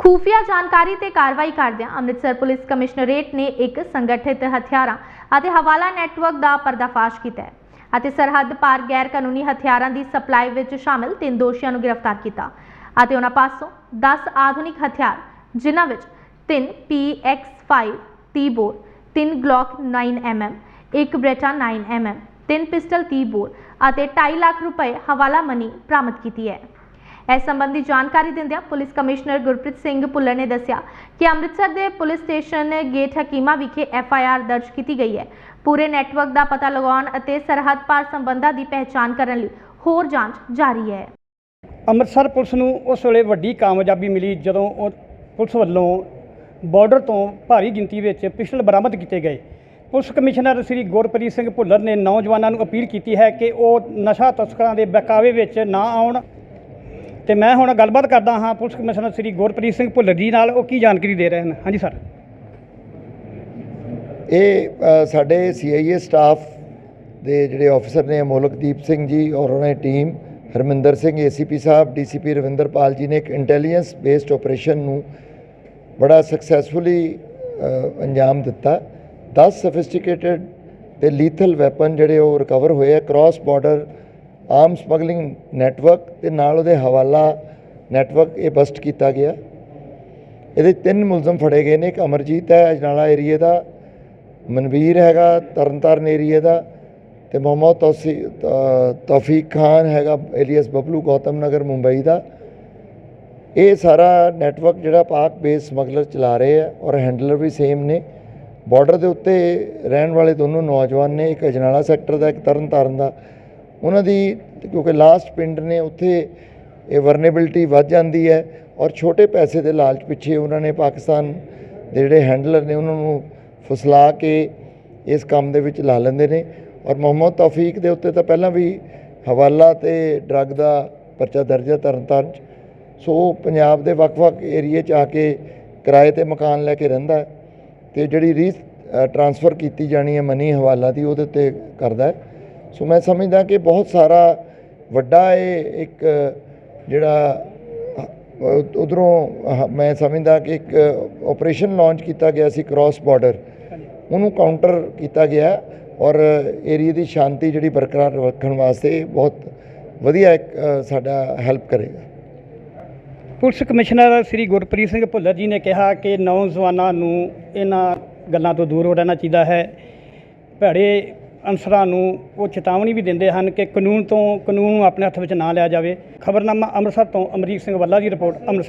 ਖੂਫੀਆ ਜਾਣਕਾਰੀ ਤੇ ਕਾਰਵਾਈ ਕਰਦਿਆਂ ਅੰਮ੍ਰਿਤਸਰ ਪੁਲਿਸ ਕਮਿਸ਼ਨਰੇਟ ਨੇ ਇੱਕ ਸੰਗਠਿਤ ਹਥਿਆਰਾਂ ਅਤੇ ਹਵਾਲਾ ਨੈਟਵਰਕ ਦਾ ਪਰਦਾਫਾਸ਼ ਕੀਤਾ ਹੈ ਅਤੇ ਸਰਹੱਦ ਪਾਰ ਗੈਰ ਕਾਨੂੰਨੀ ਹਥਿਆਰਾਂ ਦੀ ਸਪਲਾਈ ਵਿੱਚ ਸ਼ਾਮਿਲ ਤਿੰਨ ਦੋਸ਼ੀਆਂ ਨੂੰ ਗ੍ਰਿਫਤਾਰ ਕੀਤਾ ਅਤੇ ਉਹਨਾਂ ਪਾਸੋਂ 10 ਆਧੁਨਿਕ ਹਥਿਆਰ, ਜਿਨ੍ਹਾਂ ਵਿੱਚ ਤਿੰਨ PX5 30 ਬੋਰ ਤਿੰਨ ਗਲੌਕ 9mm ਇੱਕ ਬ੍ਰੇਟਾ 9mm ਤਿੰਨ ਪਿਸਟਲ 30 ਬੋਰ ਅਤੇ 2.5 ਲੱਖ ਰੁਪਏ ਹਵਾਲਾ ਮਨੀ ਬਰਾਮਦ ਕੀਤੀ ਹੈ। ਇਸ ਸੰਬੰਧੀ ਜਾਣਕਾਰੀ ਦਿੰਦਿਆਂ ਪੁਲਿਸ ਕਮਿਸ਼ਨਰ ਗੁਰਪ੍ਰੀਤ ਸਿੰਘ ਭੁੱਲਰ ਨੇ ਦੱਸਿਆ ਕਿ ਅੰਮ੍ਰਿਤਸਰ ਦੇ ਪੁਲਿਸ ਸਟੇਸ਼ਨ ਗੇਟ ਹਕੀਮਾ ਵਿਖੇ ਐਫ ਆਈ ਆਰ ਦਰਜ ਕੀਤੀ ਗਈ ਹੈ। ਪੂਰੇ ਨੈਟਵਰਕ ਦਾ ਪਤਾ ਲਗਾਉਣ ਅਤੇ ਸਰਹੱਦ ਪਾਰ ਸੰਬੰਧਾਂ ਦੀ ਪਹਿਚਾਣ ਕਰਨ ਲਈ ਹੋਰ ਜਾਂਚ ਜਾਰੀ ਹੈ। ਅੰਮ੍ਰਿਤਸਰ ਪੁਲਿਸ ਨੂੰ ਉਸ ਵੇਲੇ ਵੱਡੀ ਕਾਮਯਾਬੀ ਮਿਲੀ ਜਦੋਂ ਉਹ ਪੁਲਿਸ ਵੱਲੋਂ ਬਾਰਡਰ ਤੋਂ ਭਾਰੀ ਗਿਣਤੀ ਵਿੱਚ ਪਿਸਟਲ ਬਰਾਮਦ ਕੀਤੇ ਗਏ। ਪੁਲਿਸ ਕਮਿਸ਼ਨਰ ਸ੍ਰੀ ਗੁਰਪ੍ਰੀਤ ਸਿੰਘ ਭੁੱਲਰ ਨੇ ਨੌਜਵਾਨਾਂ ਨੂੰ ਅਪੀਲ ਕੀਤੀ ਹੈ ਕਿ ਉਹ ਨਸ਼ਾ ਤਸਕਰਾਂ ਦੇ ਬਕਾਵੇ ਵਿੱਚ ਨਾ ਆਉਣ ਤੇ ਮੈਂ ਹੁਣ ਗੱਲਬਾਤ ਕਰਦਾ ਹਾਂ ਪੁਲਿਸ ਕਮਿਸ਼ਨਰ ਸ੍ਰੀ ਗੁਰਪ੍ਰੀਤ ਸਿੰਘ ਭੁੱਲਰ ਜੀ ਨਾਲ ਉਹ ਕੀ ਜਾਣਕਾਰੀ ਦੇ ਰਹੇ ਹਨ? ਹਾਂਜੀ ਸਰ। ਇਹ ਅ, ਸਾਡੇ ਸੀਆਈਏ ਸਟਾਫ ਦੇ ਜਿਹੜੇ ਆਫੀਸਰ ਨੇ ਮੋਲਕਦੀਪ ਸਿੰਘ ਜੀ ਔਰ ਉਹਨਾਂ ਦੀ team Harminder Singh ACP sahib DCP Ravinderpal ji ਨੇ ਇੱਕ ਇੰਟੈਲੀਜੈਂਸ ਬੇਸਡ ਆਪਰੇਸ਼ਨ ਨੂੰ ਬੜਾ ਸਕਸੈਸਫੁਲੀ ਅੰਜਾਮ ਦਿੱਤਾ। 10 ਸਫਿਸਟੀਕੇਟਡ ਤੇ ਲੀਥਲ ਵੈਪਨ ਜਿਹੜੇ ਉਹ ਰਿਕਵਰ ਹੋਏ ਆ ਕ੍ਰਾਸ ਬਾਰਡਰ ਆਮ ਸਮਗਲਿੰਗ ਨੈਟਵਰਕ ਤੇ ਨਾਲ ਉਹਦੇ ਹਵਾਲਾ ਨੈਟਵਰਕ ਇਹ ਬਸਟ ਕੀਤਾ ਗਿਆ। ਇਹਦੇ ਤਿੰਨ ਮੁਲਜ਼ਮ ਫੜੇ ਗਏ ਨੇ, ਇੱਕ ਅਮਰਜੀਤ ਹੈ, ਅਜਨਾਲਾ ਏਰੀਏ ਦਾ, ਮਨਵੀਰ ਹੈਗਾ, ਤਰਨਤਾਰਨ ਏਰੀਏ ਦਾ ਤੇ ਮੁਹੰਮਦ ਤੌਸੀ ਤੌਫੀਕ ਖਾਨ ਹੈਗਾ, ਏਲੀਅਸ ਬਬਲੂ ਗੌਤਮ ਨਗਰ, ਮੁੰਬਈ ਦਾ। ਇਹ ਸਾਰਾ ਨੈਟਵਰਕ ਜਿਹੜਾ ਪਾਕ ਬੇਸ ਸਮਗਲਰ ਚਲਾ ਰਹੇ ਆ ਔਰ ਹੈਂਡਲਰ ਵੀ ਸੇਮ ਨੇ। ਬਾਰਡਰ ਦੇ ਉੱਤੇ ਰਹਿਣ ਵਾਲੇ ਦੋਨੋਂ ਨੌਜਵਾਨ ਨੇ, ਇੱਕ ਅਜਨਾਲਾ ਸੈਕਟਰ ਦਾ, ਇੱਕ ਤਰਨਤਾਰਨ ਦਾ। ਉਹਨਾਂ ਦੀ, ਕਿਉਂਕਿ ਲਾਸਟ ਪਿੰਡ ਨੇ ਉੱਥੇ ਇਹ ਵਰਨੇਬਿਲਟੀ ਵੱਧ ਜਾਂਦੀ ਹੈ ਔਰ ਛੋਟੇ ਪੈਸੇ ਦੇ ਲਾਲਚ ਪਿੱਛੇ ਉਹਨਾਂ ਨੇ ਪਾਕਿਸਤਾਨ ਦੇ ਜਿਹੜੇ ਹੈਂਡਲਰ ਨੇ ਉਹਨਾਂ ਨੂੰ ਫਸਲਾ ਕੇ ਇਸ ਕੰਮ ਦੇ ਵਿੱਚ ਲਾ ਲੈਂਦੇ ਨੇ ਔਰ ਮੁਹੰਮਦ ਤੌਫੀਕ ਦੇ ਉੱਤੇ ਤਾਂ ਪਹਿਲਾਂ ਵੀ ਹਵਾਲਾ ਤੇ ਡਰੱਗ ਦਾ ਪਰਚਾ ਦਰਜ ਹੈ ਤਰਨਤਾਰਨ 'ਚ। ਸੋ ਪੰਜਾਬ ਦੇ ਵੱਖ-ਵੱਖ ਏਰੀਏ 'ਚ ਆ ਕੇ ਕਿਰਾਏ ਤੇ ਮਕਾਨ ਲੈ ਕੇ ਰਹਿੰਦਾ ਹੈ ਤੇ ਜਿਹੜੀ ਰੀ ਟ੍ਰਾਂਸਫਰ ਕੀਤੀ ਜਾਣੀ ਹੈ ਮਨੀ ਹਵਾਲਾ ਦੀ, ਉਹਦੇ ਤੇ ਕਰਦਾ ਹੈ। ਸੋ ਮੈਂ ਸਮਝਦਾ ਕਿ ਬਹੁਤ ਸਾਰਾ ਵੱਡਾ ਇਹ ਇੱਕ, ਜਿਹੜਾ ਉਧਰੋਂ ਮੈਂ ਸਮਝਦਾ ਕਿ ਇੱਕ ਆਪਰੇਸ਼ਨ ਲਾਂਚ ਕੀਤਾ ਗਿਆ ਸੀ ਕ੍ਰਾਸ ਬਾਰਡਰ। ਉਹਨੂੰ ਕਾਊਂਟਰ ਕੀਤਾ ਗਿਆ ਔਰ ਏਰੀਆ ਦੀ ਸ਼ਾਂਤੀ ਜਿਹੜੀ ਬਰਕਰਾਰ ਰੱਖਣ ਵਾਸਤੇ ਬਹੁਤ ਵਧੀਆ ਇੱਕ ਸਾਡਾ ਹੈਲਪ ਕਰੇਗਾ। ਪੁਲਿਸ ਕਮਿਸ਼ਨਰ ਸ੍ਰੀ ਗੁਰਪ੍ਰੀਤ ਸਿੰਘ ਭੁੱਲਰ ਜੀ ਨੇ ਕਿਹਾ ਕਿ ਨੌਜਵਾਨਾਂ ਨੂੰ ਇਹਨਾਂ ਗੱਲਾਂ ਤੋਂ ਦੂਰ ਰਹਿਣਾ ਚਾਹੀਦਾ ਹੈ। ਭੈੜੇ ਅਨਸਰਾਂ ਨੂੰ ਉਹ ਚੇਤਾਵਨੀ ਵੀ ਦਿੰਦੇ ਹਨ ਕਿ ਕਾਨੂੰਨ ਤੋਂ, ਕਾਨੂੰਨ ਨੂੰ ਆਪਣੇ ਹੱਥ ਵਿੱਚ ਨਾ ਲਿਆ ਜਾਵੇ। ਖਬਰਨਾਮਾ ਅੰਮ੍ਰਿਤਸਰ ਤੋਂ ਅਮਰੀਕ ਸਿੰਘ ਵੱਲਾ ਦੀ ਰਿਪੋਰਟ ਅੰਮ੍ਰਿਤਸਰ।